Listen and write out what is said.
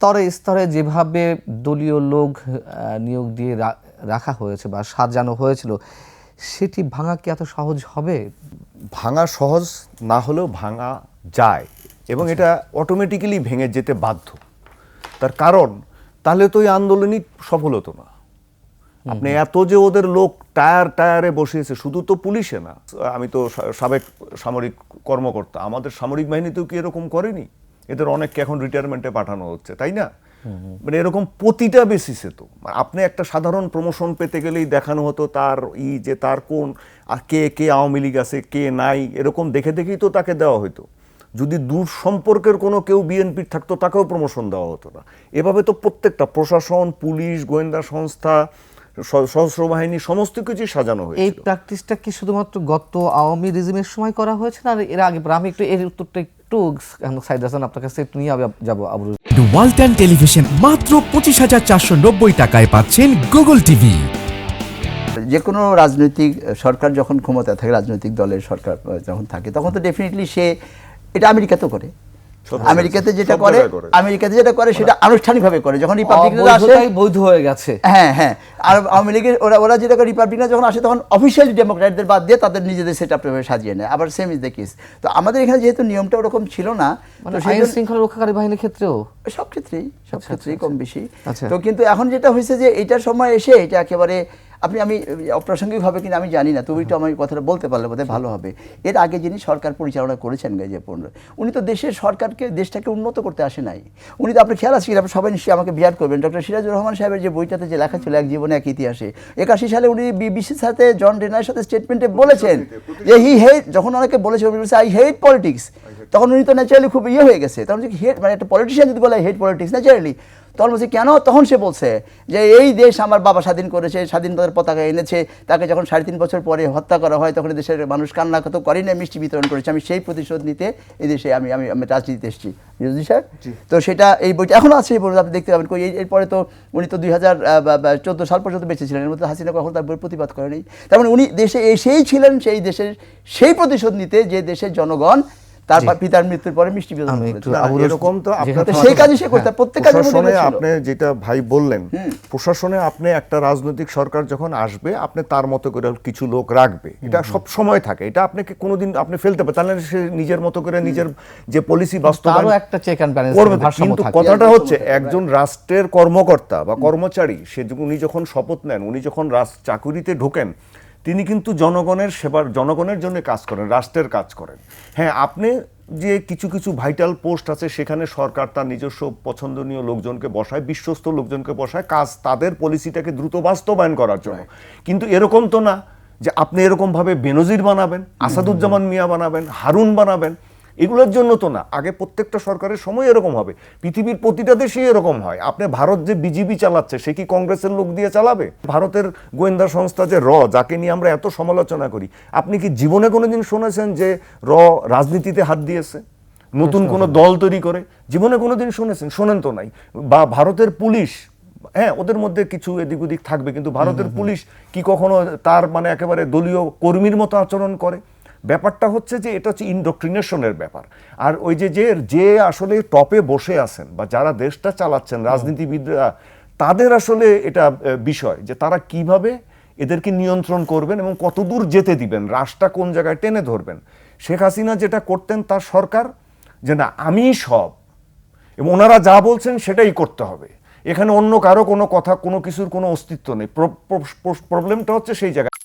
স্তরে স্তরে যেভাবে দলীয় লোক নিয়োগ দিয়ে রাখা হয়েছে বা সাজানো হয়েছিল সেটি ভাঙা কি এত সহজ হবে? ভাঙা সহজ না হলেও ভাঙা যায় এবং এটা অটোমেটিক্যালি ভেঙে যেতে বাধ্য। তার কারণ তাহলে তো এই আন্দোলনই সফল হতো না। আপনি এত যে ওদের লোক টায়ার টায়ারে বসিয়েছে শুধু তো পুলিশে না। আমি তো সাবেক সামরিক কর্মকর্তা আমাদের সামরিক বাহিনীতেও কি এরকম করেনি? এদের অনেককে এখন রিটায়ারমেন্টে পাঠানো হচ্ছে, তাই না? মানে এরকম প্রতিটা বেসিসে তো। মানে আপনি একটা সাধারণ প্রমোশন পেতে গেলেই দেখানো হতো তার ই যে তার কোন, আর কে কে আওয়ামী লীগ আছে, কে নাই, এরকম দেখে দেখেই তো তাকে দেওয়া হতো যদি দূর সম্পর্কের কোনো কেউ বিএনপির থাকতো, তাকেও প্রমোশন দেওয়া হতো না। এভাবে তো প্রত্যেকটা প্রশাসন, পুলিশ, গোয়েন্দা সংস্থা সশস্ত্র বাহিনী, সমস্ত কিছুই সাজানো হয়েছে এই প্র্যাকটিসটা কি শুধুমাত্র গত আওয়ামী রেজিমের সময় করা হয়েছে না এর আগে? আমি একটু এর উত্তরটা একটু সাইদ হাসান আপনার কাছে একটু নিয়ে যাব আবরু ওয়ালটন টেলিভিশন মাত্র পঁচিশ হাজার চারশো নব্বই টাকায় পাচ্ছেন গুগল টিভি যে কোনো রাজনৈতিক সরকার যখন ক্ষমতা থাকে রাজনৈতিক দলের সরকার যখন থাকে তখন তো ডেফিনেটলি সে এটা আমেরিকাতেও করে। আমেরিকাতে যেটা করে আমেরিকাতে যেটা করে সেটা আনুষ্ঠানিকভাবে করে। যখন রিপাবলিকানরা আসে বৈধ হয়ে গেছে। হ্যাঁ হ্যাঁ। আর আওয়ামী লীগের ওরা ওরা যেটা করে রিপাবলিকানরা যখন আসে তখন অফিসিয়ালি ডেমোক্র্যাটদের বাদ দিয়ে তাদের নিজেদের সেট আপ সাজিয়ে নেয়। আবার সেম ইজ দ্য কেস তো আমাদের এখানে যেহেতু নিয়মটা ওরকম ছিল না মানে তো সেই শৃঙ্খলা রক্ষাকারী বাহিনীর ক্ষেত্রেও? সব ক্ষেত্রেই সব ক্ষেত্রেই কম বেশি। আচ্ছা। তো কিন্তু এখন যেটা হয়েছে যে এটার সময় এসে এটা একেবারে আপনি আমি অপ্রাসঙ্গিক হবে কিনা আমি জানি না তবু একটু আমি কথাটা বলতে পারলে বোধহয় ভালো হবে। এর আগে যিনি সরকার পরিচালনা করেছেন গাইজে পনেরো উনি তো দেশের সরকারকে দেশটাকে উন্নত করতে আসে নাই। উনি তো আপনি খেয়াল আছে আপনি সবাই নিশ্চয়ই আমাকে বিয়ার করবেন। ডক্টর সিরাজুর রহমান সাহেবের যে বইটাতে যে লেখা ছিল এক জীবনে এক ইতিহাসে একাশি সালে উনি বিবিসির সাথে জন ডেনারের সাথে স্টেটমেন্টে বলেছেন যে হি হেট যখন অনেকে বলেছে আই হেট পলিটিক্স তখন উনি তো ন্যাচারালি খুব ইয়ে হয়ে গেছে। তখন হেট মানে একটা পলিটিশিয়ান যদি বলে হেট পলিটিক্স ন্যাচারালি তখন বলছে কেন? তখন সে বলছে যে এই দেশ আমার বাবা স্বাধীন করেছে স্বাধীনতার পতাকা এনেছে তাকে যখন সাড়ে তিন বছর পরে হত্যা করা হয় তখন দেশের মানুষ কান্না কত করেই না মিষ্টি বিতরণ করেছে। আমি সেই প্রতিশোধ নিতে এই দেশে আমি আমি আমি রাজনীতিতে এসেছি। বুঝলি স্যার তো সেটা এই বইটা এখনও আছে এই বই আপনি দেখতে পাবেন। এরপরে তো উনি তো দুই হাজার চোদ্দ সাল পর্যন্ত বেঁচে ছিলেন এর মধ্যে হাসিনা কখন তার বই প্রতিবাদ করেনি। তার মানে উনি দেশে এসেই ছিলেন সেই দেশের সেই প্রতিশোধ নিতে যে দেশের জনগণ তার পিতার মৃত্যুর পরে মিষ্টি বিতরণ এরকম তো সেই কাজই সে করতে প্রত্যেক মধ্যে প্রশাসনে এটা আপনি যেটা ভাই বললেন প্রশাসনে আপনি একটা রাজনৈতিক সরকার যখন আসবে আপনি তার মতো করে কিছু লোক রাখবে। এটা সব সময় থাকে। এটা আপনাকে কোনোদিন আপনি ফেলতে পারেন। তাহলে সে নিজের মতো করে নিজের যে পলিসি বাস্তবায়ন একটা চেক অ্যান্ড ব্যালেন্স করবে। কিন্তু কথাটা হচ্ছে একজন রাষ্ট্রের কর্মকর্তা বা কর্মচারী সে উনি যখন শপথ নেন উনি যখন চাকুরিতে ঢোকেন তিনি কিন্তু জনগণের সেবার জনগণের জন্য কাজ করেন রাষ্ট্রের কাজ করেন। হ্যাঁ আপনি যে কিছু কিছু ভাইটাল পোস্ট আছে সেখানে সরকার তার নিজস্ব পছন্দনীয় লোকজনকে বসায় বিশ্বস্ত লোকজনকে বসায় কাজ তাদের পলিসিটাকে দ্রুত বাস্তবায়ন করার জন্য। কিন্তু এরকম তো না যে আপনি এরকমভাবে বেনজির বানাবেন আসাদুজ্জামান মিয়া বানাবেন হারুন বানাবেন এগুলোর জন্য তো না আগে প্রত্যেকটা সরকারের সময় এরকম হবে পৃথিবীর প্রতিটা দেশেই এরকম হয়। আপনি ভারত যে বিজিবি চালাচ্ছে সে কি কংগ্রেসের লোক দিয়ে চালাবে? ভারতের গোয়েন্দা সংস্থা যে র যাকে নিয়ে আমরা এত সমালোচনা করি আপনি কি জীবনে কোনোদিন শুনেছেন যে র রাজনীতিতে হাত দিয়েছে? নতুন কোনো দল তৈরি করে? জীবনে কোনোদিন শুনেছেন? শোনেন তো নাই। বা ভারতের পুলিশ হ্যাঁ ওদের মধ্যে কিছু এদিক ওদিক থাকবে কিন্তু ভারতের পুলিশ কি কখনো তার মানে একেবারে দলীয় কর্মীর মতো আচরণ করে? ব্যাপারটা হচ্ছে যে এটা হচ্ছে ইন্ডোক্ট্রিনেশনের ব্যাপার। আর ওই যে যে যে আসলে টপে বসে আছেন বা যারা দেশটা চালাচ্ছেন রাজনীতিবিদরা তাদের আসলে এটা বিষয় যে তারা কীভাবে এদেরকে নিয়ন্ত্রণ করবেন এবং কতদূর যেতে দিবেন রাশটা কোন জায়গায় টেনে ধরবেন। শেখ হাসিনা যেটা করতেন তার সরকার যে না আমিই সব এবং ওনারা যা বলছেন সেটাই করতে হবে। এখানে অন্য কারও কোনো কথা কোনো কিছুর কোনো অস্তিত্ব নেই। প্রবলেমটা হচ্ছে সেই জায়গায়।